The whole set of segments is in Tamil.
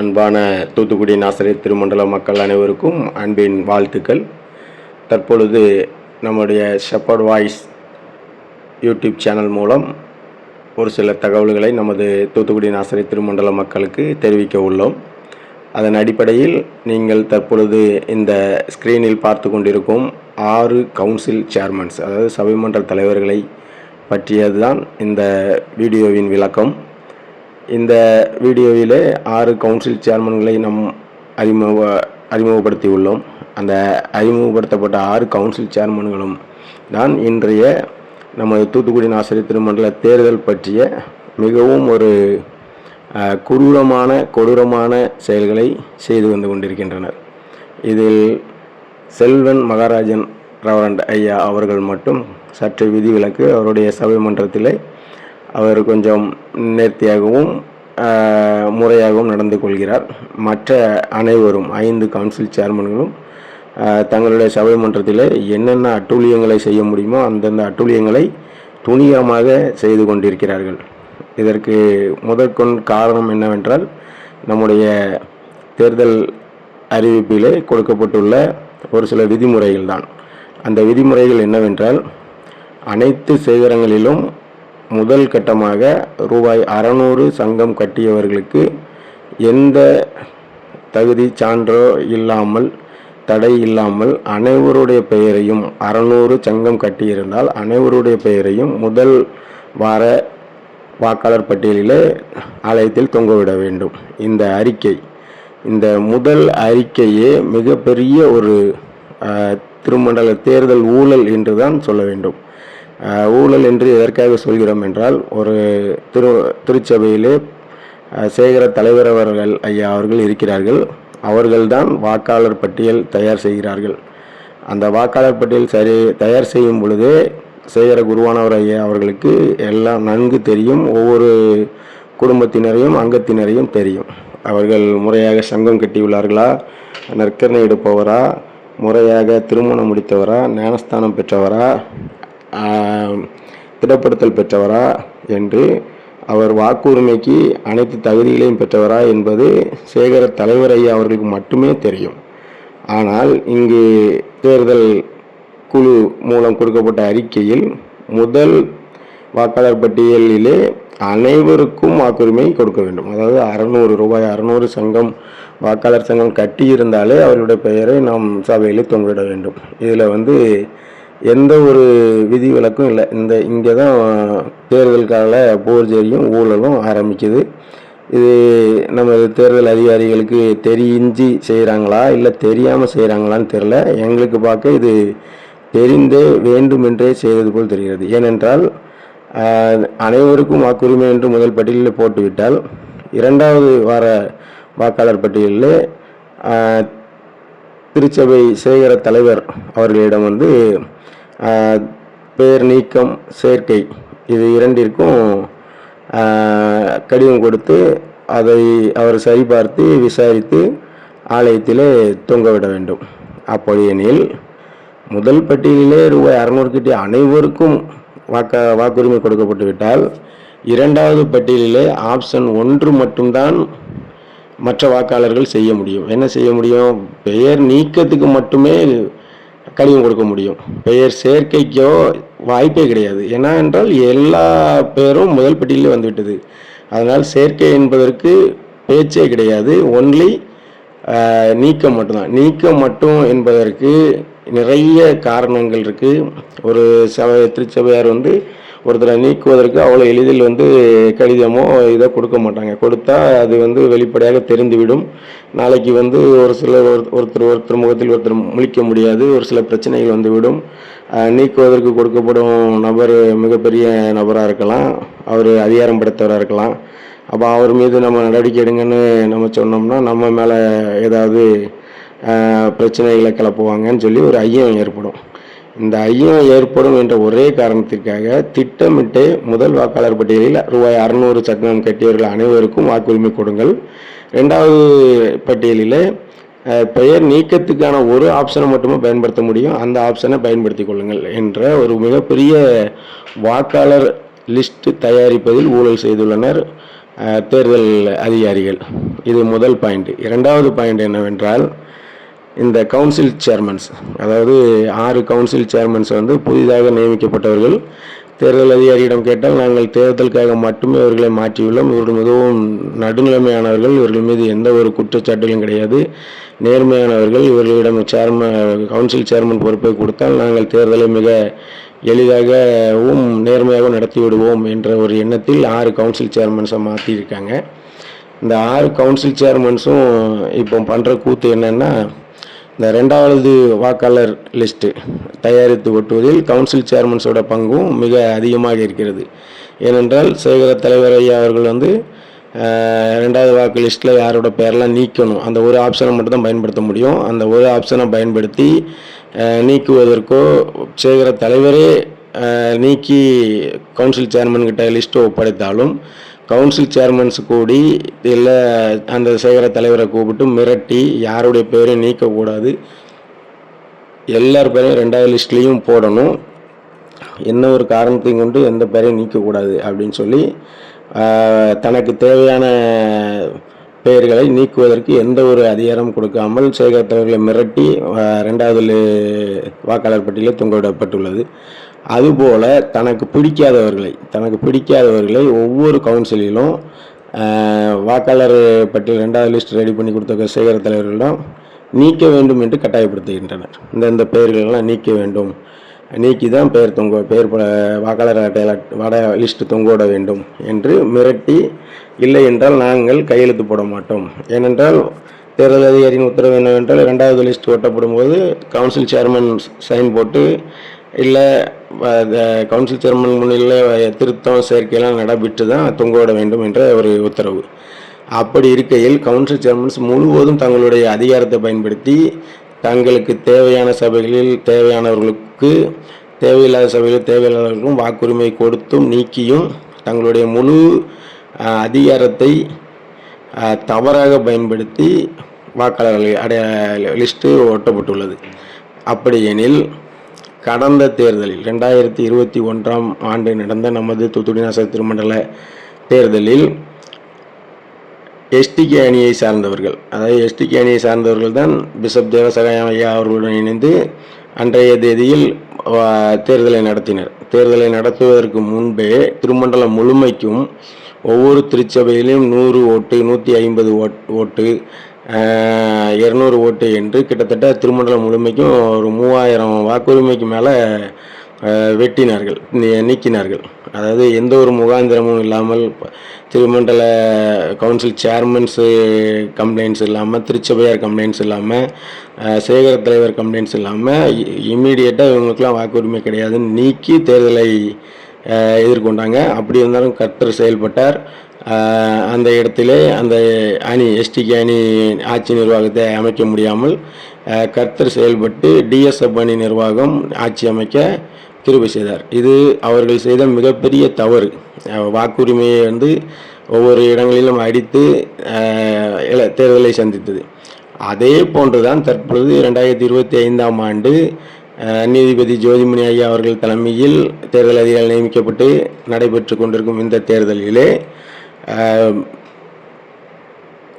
அன்பான தூத்துக்குடி நாசரே திருமண்டல மக்கள் அனைவருக்கும் அன்பின் வாழ்த்துக்கள். தற்பொழுது நம்முடைய ஷெப்பர்ட் வாய்ஸ் யூடியூப் சேனல் மூலம் ஒரு சில தகவல்களை நமது தூத்துக்குடி நாசரே திருமண்டல மக்களுக்கு தெரிவிக்க உள்ளோம். அதன் அடிப்படையில் நீங்கள் தற்பொழுது இந்த ஸ்க்ரீனில் பார்த்து கொண்டிருக்கும் ஆறு கவுன்சில் சேர்மன்ஸ் அதாவது சபைமன்ற தலைவர்களை பற்றியதுதான் இந்த வீடியோவின் விளக்கம். இந்த வீடியோவிலே ஆறு கவுன்சில் சேர்மன்களை நம் அறிமுக அறிமுகப்படுத்தி உள்ளோம் அந்த அறிமுகப்படுத்தப்பட்ட ஆறு கவுன்சில் சேர்மன்களும் தான் இன்றைய நமது தூத்துக்குடி நாசிரியர் திருமண்டல தேர்தல் பற்றிய மிகவும் ஒரு குரூரமான கொடூரமான கொடூரமான செயல்களை செய்து வந்து கொண்டிருக்கின்றனர். இதில் செல்வன் மகாராஜன் ரவரண்ட் ஐயா அவர்கள் மட்டும் சற்று விதிவிலக்கு அவருடைய சபை மன்றத்திலே அவர் கொஞ்சம் நேர்த்தியாகவும் முறையாகவும் நடந்து கொள்கிறார். மற்ற அனைவரும் ஐந்து கவுன்சில் சேர்மன்களும் தங்களுடைய சபை மன்றத்தில் என்னென்ன அட்டூழியங்களை செய்ய முடியுமோ அந்தந்த அட்டூழியங்களை துணியமாக செய்து கொண்டிருக்கிறார்கள். இதற்கு முதற்கொண் காரணம் என்னவென்றால் நம்முடைய தேர்தல் அறிவிப்பிலே கொடுக்கப்பட்டுள்ள ஒரு சில விதிமுறைகள் தான். அந்த விதிமுறைகள் என்னவென்றால் அனைத்து சேகரங்களிலும் முதல் கட்டமாக ரூபாய் அறநூறு சங்கம் கட்டியவர்களுக்கு எந்த தகுதி சான்றோ இல்லாமல் தடை இல்லாமல் அனைவருடைய பெயரையும் அறநூறு சங்கம் கட்டியிருந்தால் அனைவருடைய பெயரையும் முதல் வார வாக்காளர் பட்டியலிலே ஆலயத்தில் தொங்கவிட வேண்டும். இந்த அறிக்கை இந்த முதல் அறிக்கையே மிகப்பெரிய ஒரு திருமண்டல தேர்தல் ஊழல் என்று தான் சொல்ல வேண்டும். ஊழல் என்று எதற்காக சொல்கிறோம் என்றால் ஒரு திரு திருச்சபையிலே சேகர தலைவர் அவர்கள் ஐயா அவர்கள் இருக்கிறார்கள். அவர்கள்தான் வாக்காளர் பட்டியல் தயார் செய்கிறார்கள். அந்த வாக்காளர் பட்டியல் சரி தயார் செய்யும் பொழுதே சேகர குருவானவர் ஐயா அவர்களுக்கு எல்லாம் நன்கு தெரியும். ஒவ்வொரு குடும்பத்தினரையும் அங்கத்தினரையும் தெரியும். அவர்கள் முறையாக சங்கம் கட்டியுள்ளார்களா நற்கரணை எடுப்பவரா? முறையாக திருமணம் முடித்தவரா? ஞானஸ்தானம் பெற்றவரா? திடப்படுத்தல் பெற்றவரா என்று அவர் வாக்குரிமைக்கு அனைத்து தகுதிகளையும் பெற்றவரா என்பது சேகர தலைவர் ஐயா அவர்களுக்கு மட்டுமே தெரியும். ஆனால் இங்கு தேர்தல் குழு மூலம் கொடுக்கப்பட்ட அறிக்கையில் முதல் வாக்காளர் பட்டியலிலே அனைவருக்கும் வாக்குரிமை கொடுக்க வேண்டும். அதாவது அறநூறு ரூபாய் அறநூறு சங்கம் வாக்காளர் சங்கம் கட்டியிருந்தாலே அவருடைய பெயரை நாம் சபையில் தொங்கிட வேண்டும். இதில் வந்து எந்த ஒரு விதிவிலக்கும் இல்லை. இந்த இங்கே தான் தேர்தலுக்காக கால போர்ஜரியும் ஊழலும் ஆரம்பிக்குது. இது நமது தேர்தல் அதிகாரிகளுக்கு தெரிஞ்சு செய்கிறாங்களா இல்லை தெரியாமல் செய்கிறாங்களான்னு தெரில எங்களுக்கு பார்க்க இது தெரிந்தே வேண்டுமென்றே செய்வது போல் தெரிகிறது. ஏனென்றால் அனைவருக்கும் வாக்குரிமை என்று முதல் பட்டியலில் போட்டுவிட்டால் இரண்டாவது வார வாக்காளர் பட்டியலில் திருச்சபை சேகர தலைவர் அவர்களிடம் வந்து பேர் பெயர் நீக்கம் சேர்க்கை. இது இரண்டிற்கும் கடிதம் கொடுத்து அதை அவர் சரிபார்த்து விசாரித்து ஆலயத்திலே தொங்கவிட வேண்டும். அப்படியெனில் முதல் பட்டியலிலே ரூபாய் அறநூறு கிட்டிய அனைவருக்கும் வாக்க வாக்குரிமை கொடுக்கப்பட்டு விட்டால் இரண்டாவது பட்டியலிலே ஆப்ஷன் ஒன்று மட்டும்தான் மற்ற வாக்காளர்கள் செய்ய முடியும். என்ன செய்ய முடியும்? பெயர் நீக்கத்துக்கு மட்டுமே கடிதம் கொடுக்க முடியும். பெயர் சேர்க்கைக்கோ வாய்ப்பே கிடையாது. ஏன்னா என்றால் எல்லா பேரும் முதல் பட்டியலில் வந்துவிட்டது. அதனால் சேர்க்கை என்பதற்கு பேச்சே கிடையாது. ஒன்லி நீக்கம் மட்டும்தான். நீக்கம் மட்டும் என்பதற்கு நிறைய காரணங்கள் இருக்குது ஒரு சபை திருச்சபையார் வந்து ஒருத்தரை நீக்குவதற்கு அவ்வளோ எளிதில் வந்து கடிதமோ இதை கொடுக்க மாட்டாங்க. கொடுத்தா அது வந்து வெளிப்படையாக தெரிந்துவிடும். நாளைக்கு வந்து ஒரு சில ஒரு- ஒருத்தர் ஒருத்தர் முகத்தில் ஒருத்தர் முழிக்க முடியாது. ஒரு சில பிரச்சனைகள் வந்துவிடும். நீக்குவதற்கு கொடுக்கப்படும் நபர் மிகப்பெரிய நபராக இருக்கலாம். அவர் அதிகாரம் படைத்தவராக இருக்கலாம். அப்போ அவர் மீது நம்ம நடவடிக்கை எடுங்கன்னு நம்ம சொன்னோம்னா நம்ம மேலே ஏதாவது பிரச்சனைகளை கிளப்புவாங்கன்னு சொல்லி ஒரு ஐயம் ஏற்படும். இந்த ஐயம் ஏற்படும் என்ற ஒரே காரணத்திற்காக திட்டமிட்டு முதல் வாக்காளர் பட்டியலில் ரூபாய் அறுநூறு சக்கரம் கட்டியவர்கள் அனைவருக்கும் வாக்குரிமை கொடுங்கள். ரெண்டாவது பட்டியலில் பெயர் நீக்கத்துக்கான ஒரு ஆப்ஷனை மட்டுமே பயன்படுத்த முடியும். அந்த ஆப்ஷனை பயன்படுத்தி கொள்ளுங்கள் என்ற ஒரு மிகப்பெரிய வாக்காளர் லிஸ்ட் தயாரிப்பதில் ஊழல் செய்துள்ளனர் தேர்தல் அதிகாரிகள். இது முதல் பாயிண்ட். இரண்டாவது பாயிண்ட் என்னவென்றால் இந்த கவுன்சில் சேர்மன்ஸ் அதாவது ஆறு கவுன்சில் சேர்மன்ஸ் வந்து புதிதாக நியமிக்கப்பட்டவர்கள். தேர்தல் அதிகாரியிடம் கேட்டால் நாங்கள் தேர்தலுக்காக மட்டுமே இவர்களை மாற்றியுள்ளோம். இவர்கள் மிகவும் நடுநிலைமையானவர்கள். இவர்கள் மீது எந்த ஒரு குற்றச்சாட்டுகளும் கிடையாது. நேர்மையானவர்கள். இவர்களிடம் சேர்மன் கவுன்சில் சேர்மன் பொறுப்பை கொடுத்தால் நாங்கள் தேர்தலை மிக எளிதாகவும் நேர்மையாகவும் நடத்தி விடுவோம் என்ற ஒரு எண்ணத்தில் ஆறு கவுன்சில் சேர்மன்ஸை மாற்றியிருக்காங்க இந்த ஆறு கவுன்சில் சேர்மன்ஸும் இப்போ பண்ணுற கூத்து என்னென்னா இந்த ரெண்டாவது வாக்காளர் லிஸ்ட்டு தயாரித்து ஒட்டுவதில் கவுன்சில் சேர்மன்ஸோட பங்கும் மிக அதிகமாக இருக்கிறது. ஏனென்றால் சேகர தலைவர் ஐயா அவர்கள் வந்து ரெண்டாவது வாக்கு லிஸ்ட்டில் யாரோட பேரெல்லாம் நீக்கணும். அந்த ஒரு ஆப்ஷனை மட்டும் தான் பயன்படுத்த முடியும். அந்த ஒரு ஆப்ஷனை பயன்படுத்தி நீக்குவதற்கோ சேகர தலைவரே நீக்கி கவுன்சில் சேர்மன் கிட்ட லிஸ்ட்டை ஒப்படைத்தாலும் கவுன்சில் சேர்மன்ஸ் கூடி இல்லை அந்த சேகர தலைவரை கூப்பிட்டு மிரட்டி யாருடைய பேரையும் நீக்கக்கூடாது எல்லார் பேரையும் ரெண்டாவது லிஸ்ட்லேயும் போடணும். என்ன ஒரு காரணத்தையும் கொண்டு எந்த பேரையும் நீக்கக்கூடாது அப்படின்னு சொல்லி தனக்கு தேவையான பெயர்களை நீக்குவதற்கு எந்த ஒரு அதிகாரம் கொடுக்காமல் சேகர தலைவர்களை மிரட்டி ரெண்டாவது வாக்காளர் பட்டியலில் தொங்கவிடப்பட்டுள்ளது. அதுபோல தனக்கு பிடிக்காதவர்களை தனக்கு பிடிக்காதவர்களை ஒவ்வொரு கவுன்சிலிலும் வாக்காளர் பட்டியல் ரெண்டாவது லிஸ்ட் ரெடி பண்ணி கொடுத்த சேகர தலைவர்களிடம் நீக்க வேண்டும் என்று கட்டாயப்படுத்துகின்றனர். இந்த இந்த பெயர்களெல்லாம் நீக்க வேண்டும். நீக்கி தான் பெயர் தொங்க பெயர் வாக்காளர் அட்டையில் வட லிஸ்ட் தொங்கோட வேண்டும் என்று மிரட்டி இல்லை என்றால் நாங்கள் கையெழுத்து போட மாட்டோம். ஏனென்றால் தேர்தல் அதிகாரியின் உத்தரவு என்னவென்றால் ரெண்டாவது லிஸ்ட் ஓட்டப்படும் போது கவுன்சில் சேர்மன் சைன் போட்டு இல்லை கவுன்சில் சேர்மன் முன்னிலையில் திருத்தம் சேர்க்கையெல்லாம் நடைபெற்று தான் தொங்கவிட வேண்டும் என்ற ஒரு உத்தரவு. அப்படி இருக்கையில் கவுன்சில் சேர்மன்ஸ் முழுவதும் தங்களுடைய அதிகாரத்தை பயன்படுத்தி தங்களுக்கு தேவையான சபைகளில் தேவையானவர்களுக்கு தேவையில்லாத சபைகளில் தேவையில்லாதவர்களுக்கும் வாக்குரிமை கொடுத்தும் நீக்கியும் தங்களுடைய முழு அதிகாரத்தை தவறாக பயன்படுத்தி வாக்காளர்கள் அடைய லிஸ்ட்டு ஒட்டப்பட்டுள்ளது. அப்படியெனில் கடந்த தேர்தலில் ரெண்டாயிரத்தி இருபத்தி ஒன்றாம் ஆண்டு நடந்த நமது தூத்துக்குடி நகர திருமண்டல தேர்தலில் எஸ்டிகே அணியை சார்ந்தவர்கள் அதாவது எஸ்டிகே அணியை சார்ந்தவர்கள் தான் பிஷப் தேவசகாயம் ஐயா அவர்களுடன் இணைந்து அன்றைய தேதியில் தேர்தலை நடத்தினர். தேர்தலை நடத்துவதற்கு முன்பே திருமண்டலம் முழுமைக்கும் ஒவ்வொரு திருச்சபையிலும் நூறு ஓட்டு நூற்றி ஐம்பது ஓட் ஓட்டு இரநூறு ஓட்டு என்று கிட்டத்தட்ட திருமண்டலம் முழுமைக்கும் ஒரு மூவாயிரம் வாக்குரிமைக்கு மேலே வெட்டினார்கள் நீ- நீக்கினார்கள். அதாவது எந்த ஒரு முகாந்திரமும் இல்லாமல் திருமண்டல கவுன்சில் சேர்மன்ஸு கம்ப்ளைண்ட்ஸ் இல்லாமல் திருச்சபையார் கம்ப்ளைண்ட்ஸ் இல்லாமல் சேகர தலைவர் கம்ப்ளைண்ட்ஸ் இல்லாமல் இம்மீடியட்டாக இவங்களுக்குலாம் வாக்குரிமை கிடையாதுன்னு நீக்கி தேர்தலை எதிர்கொண்டாங்க. அப்படி இருந்தாலும் கர்த்தர் செயல்பட்டார். அந்த இடத்திலே அந்த அணி எஸ்டிகே அணி ஆட்சி நிர்வாகத்தை அமைக்க முடியாமல் கர்த்தர் செயல்பட்டு டிஎஸ்எஃப் அணி நிர்வாகம் ஆட்சி அமைக்க கிருபை செய்தார். இது அவர்கள் செய்த மிகப்பெரிய தவறு. வாக்குரிமையை வந்து ஒவ்வொரு இடங்களிலும் அடித்து தேர்தலை சந்தித்தது. அதே போன்றுதான் தற்பொழுது ரெண்டாயிரத்தி இருபத்தி ஐந்தாம் ஆண்டு நீதிபதி ஜோதிமணி ஐயா அவர்கள் தலைமையில் தேர்தல் அதிகாரிகள் நியமிக்கப்பட்டு நடைபெற்று கொண்டிருக்கும் இந்த தேர்தலிலே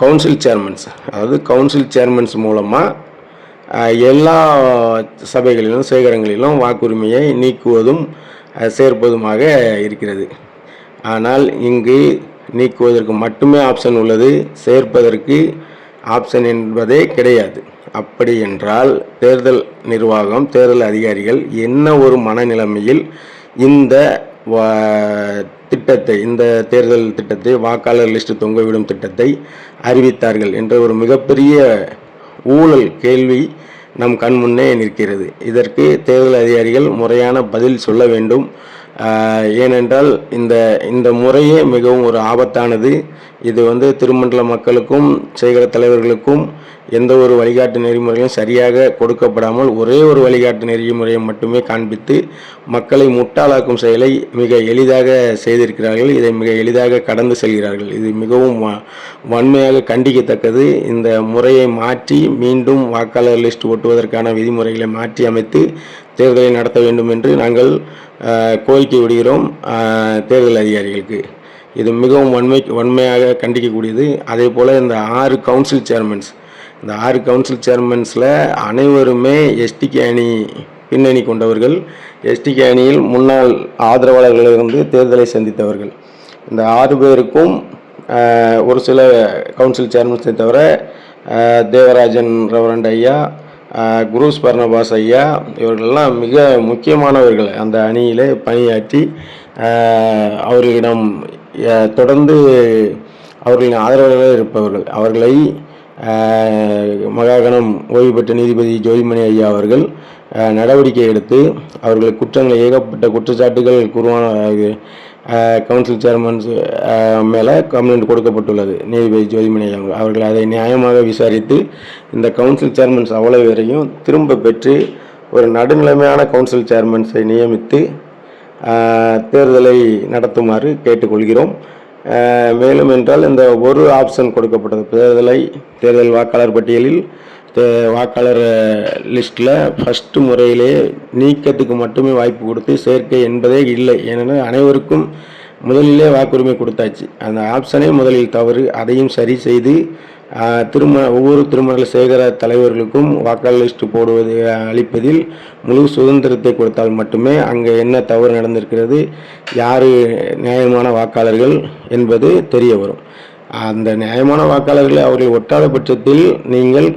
கவுன்சில் சேர்மன்ஸ் அதாவது கவுன்சில் சேர்மன்ஸ் மூலமாக எல்லா சபைகளிலும் சேகரங்களிலும் வாக்குரிமையை நீக்குவதும் சேர்ப்பதுமாக இருக்கிறது. ஆனால் இங்கு நீக்குவதற்கு மட்டுமே ஆப்ஷன் உள்ளது. சேர்ப்பதற்கு ஆப்ஷன் என்பதே கிடையாது. அப்படி என்றால் தேர்தல் நிர்வாகம் தேர்தல் அதிகாரிகள் என்ன ஒரு மனநிலைமையில் இந்த திட்டத்தை இந்த தேர்தல் திட்டத்தை வாக்காளர் லிஸ்ட் தொங்கவிடும் திட்டத்தை அறிவித்தார்கள் என்ற ஒரு மிகப்பெரிய ஊழல் கேள்வி நம் கண் முன்னே நிற்கிறது. இதற்கு தேர்தல் அதிகாரிகள் முறையான பதில் சொல்ல வேண்டும். ஏனென்றால் இந்த இந்த முறையே மிகவும் ஒரு ஆபத்தானது. இது வந்து திருமண்டல மக்களுக்கும் சேகர தலைவர்களுக்கும் எந்த ஒரு வழிகாட்டு நெறிமுறையும் சரியாக கொடுக்கப்படாமல் ஒரே ஒரு வழிகாட்டு நெறிமுறையை மட்டுமே காண்பித்து மக்களை முட்டாளாக்கும் செயலை மிக எளிதாக செய்திருக்கிறார்கள். இதை மிக எளிதாக கடந்து செல்கிறார்கள். இது மிகவும் வன்மையாக கண்டிக்கத்தக்கது. இந்த முறையை மாற்றி மீண்டும் வாக்காளர் லிஸ்ட் ஒட்டுவதற்கான விதிமுறைகளை மாற்றி அமைத்து தேர்தலை நடத்த வேண்டும் என்று நாங்கள் கோரிக்கை விடுகிறோம் தேர்தல் அதிகாரிகளுக்கு. இது மிகவும் வன்மை வன்மையாக கண்டிக்கக்கூடியது. அதே போல் இந்த ஆறு கவுன்சில் சேர்மன்ஸ் இந்த ஆறு கவுன்சில் சேர்மன்ஸில் அனைவருமே எஸ்டிகே அணி பின்னணி கொண்டவர்கள். எஸ்டிகே அணியில் முன்னாள் ஆதரவாளர்களிலிருந்து தேர்தலை சந்தித்தவர்கள். இந்த ஆறு பேருக்கும் ஒரு சில கவுன்சில் சேர்மன்ஸை தவிர தேவராஜன் ரவரண்ட் ஐயா குரூஸ் பர்னபாஸ் ஐயா இவர்களெல்லாம் மிக முக்கியமானவர்கள். அந்த அணியிலே பணியாற்றி அவர்களிடம் தொடர்ந்து அவர்களின் ஆதரவாளர்களாக இருப்பவர்கள். அவர்களை மகாகணம் ஓய்வு பெற்ற நீதிபதி ஜோதிமணி ஐயா அவர்கள் நடவடிக்கை எடுத்து அவர்கள் குற்றங்கள் ஏகப்பட்ட குற்றச்சாட்டுகள் குருவான கவுன்சில் சேர்மன்ஸ் மேலே கம்ப்ளைண்ட் கொடுக்கப்பட்டுள்ளது. நீதிபதி ஜோதிமணி அவங்க. அவர்கள். அதை நியாயமாக விசாரித்து இந்த கவுன்சில் சேர்மன்ஸ் அவ்வளவு பேரையும் திரும்ப பெற்று ஒரு நடுநிலைமையான கவுன்சில் சேர்மன்ஸை நியமித்து தேர்தலை நடத்துமாறு கேட்டுக்கொள்கிறோம். மேலும் என்றால் இந்த ஒரு ஆப்ஷன் கொடுக்கப்பட்டது. தேர்தலை தேர்தல் வாக்காளர் பட்டியலில் வாக்காளர் லிஸ்ட்டில் ஃபஸ்ட்டு முறையிலே நீக்கத்துக்கு மட்டுமே வாய்ப்பு கொடுத்து சேர்க்கை என்பதே இல்லை. ஏனென்றால் அனைவருக்கும் முதலிலே வாக்குரிமை கொடுத்தாச்சு. அந்த ஆப்ஷனே முதலில் தவறு. அதையும் சரி செய்து திருமண ஒவ்வொரு திருமண சேகர தலைவர்களுக்கும் வாக்காளர் லிஸ்ட் போடுவது அளிப்பதில் முழு சுதந்திரத்தை கொடுத்தால் மட்டுமே அங்கே என்ன தவறு நடந்திருக்கிறது யார் நியாயமான வாக்காளர்கள் என்பது தெரிய வரும். அந்த நியாயமான வாக்காளர்களை அவர்கள் ஒட்டாத பட்சத்தில் நீங்கள்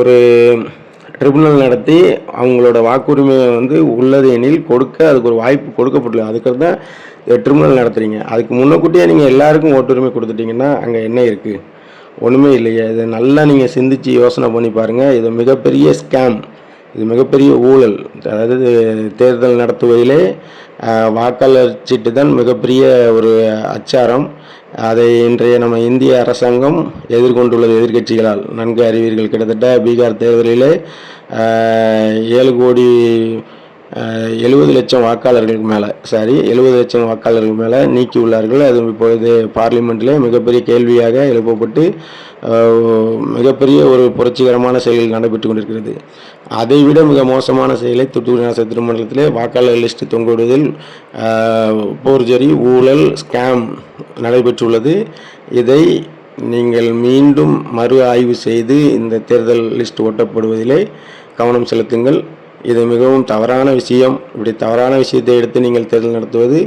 ஒரு ட்ரிபுனல் நடத்தி அவங்களோட வாக்குரிமையை வந்து உள்ளது எனில் கொடுக்க அதுக்கு ஒரு வாய்ப்பு கொடுக்கப்படல அதுக்கு தான் ட்ரிபுனல் நடத்துறீங்க. அதுக்கு முன்னக்கூட்டியே நீங்கள் எல்லாருக்கும் ஓட்டுரிமை கொடுத்துட்டீங்கன்னா அங்கே என்ன இருக்குது ஒன்றுமே இல்லையே. இதை நல்லா நீங்கள் சிந்திச்சு யோசனை பண்ணி பாருங்கள் இது மிகப்பெரிய ஸ்கேம் இது மிகப்பெரிய ஊழல். அதாவது தேர்தல் நடத்துவதிலே வாக்காளர் சீட்டு தான் மிகப்பெரிய ஒரு அச்சாரம். அதை இன்றைய நம்ம இந்திய அரசாங்கம் எதிர்கொண்டுள்ளது எதிர்க்கட்சிகளால் நன்கு அறிவீர்கள். கிட்டத்தட்ட பீகார் தேர்தலிலே ஏழு கோடி எழுபது லட்சம் வாக்காளர்களுக்கு மேலே சாரி எழுபது லட்சம் வாக்காளர்கள் மேலே நீக்கி உள்ளார்கள். அது இப்பொழுது பார்லிமெண்ட்லேயே மிகப்பெரிய கேள்வியாக எழுப்பப்பட்டு மிகப்பெரிய ஒரு புரட்சிகரமான செயல்கள் நடைபெற்று கொண்டிருக்கிறது. அதைவிட மிக மோசமான செயலை தூத்துக்குடி நகர திருமணத்திலே வாக்காளர் லிஸ்ட் தொங்குவதில் போர்ஜரி ஊழல் ஸ்கேம் நடைபெற்றுள்ளது. இதை நீங்கள் மீண்டும் மறு ஆய்வு செய்து இந்த தேர்தல் லிஸ்ட் ஓட்டப்படுவதிலே கவனம் செலுத்துங்கள். இது மிகவும் தவறான விஷயம். இப்படி தவறான விஷயத்தை எடுத்து நீங்கள் தேர்தல் நடத்துவது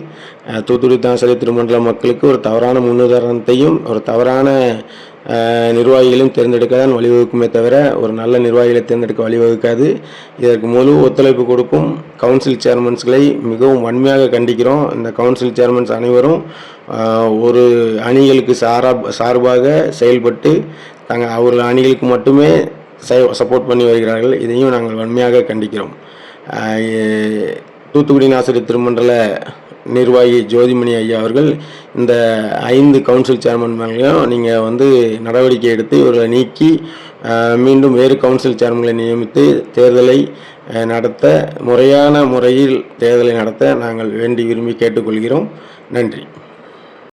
தூத்துக்குடி தாசரி திருமண்டல மக்களுக்கு ஒரு தவறான முன்னுதாரணத்தையும் ஒரு தவறான நிர்வாகிகளையும் தேர்ந்தெடுக்க தான் வழிவகுக்குமே தவிர ஒரு நல்ல நிர்வாகிகளை தேர்ந்தெடுக்க வழிவகுக்காது. இதற்கு முழு ஒத்துழைப்பு கொடுக்கும் கவுன்சில் சேர்மன்ஸ்களை மிகவும் வன்மையாக கண்டிக்கிறோம். இந்த கவுன்சில் சேர்மன்ஸ் அனைவரும் ஒரு அணிகளுக்கு சாரா சார்பாக செயல்பட்டு தாங்க அவர்கள் அணிகளுக்கு மட்டுமே சப்போர்ட் பண்ணி வருகிறார்கள். இதையும் நாங்கள் வன்மையாக கண்டிக்கிறோம். தூத்துக்குடி நாசரி திருமண்டல நிர்வாகி ஜோதிமணி ஐயா அவர்கள் இந்த ஐந்து கவுன்சில் சேர்மன் மேலேயும் நீங்கள் வந்து நடவடிக்கை எடுத்து இவர்களை நீக்கி மீண்டும் வேறு கவுன்சில் சேர்மன்களை நியமித்து தேர்தலை நடத்த முறையான முறையில் தேர்தலை நடத்த நாங்கள் வேண்டி விரும்பி கேட்டுக்கொள்கிறோம். நன்றி.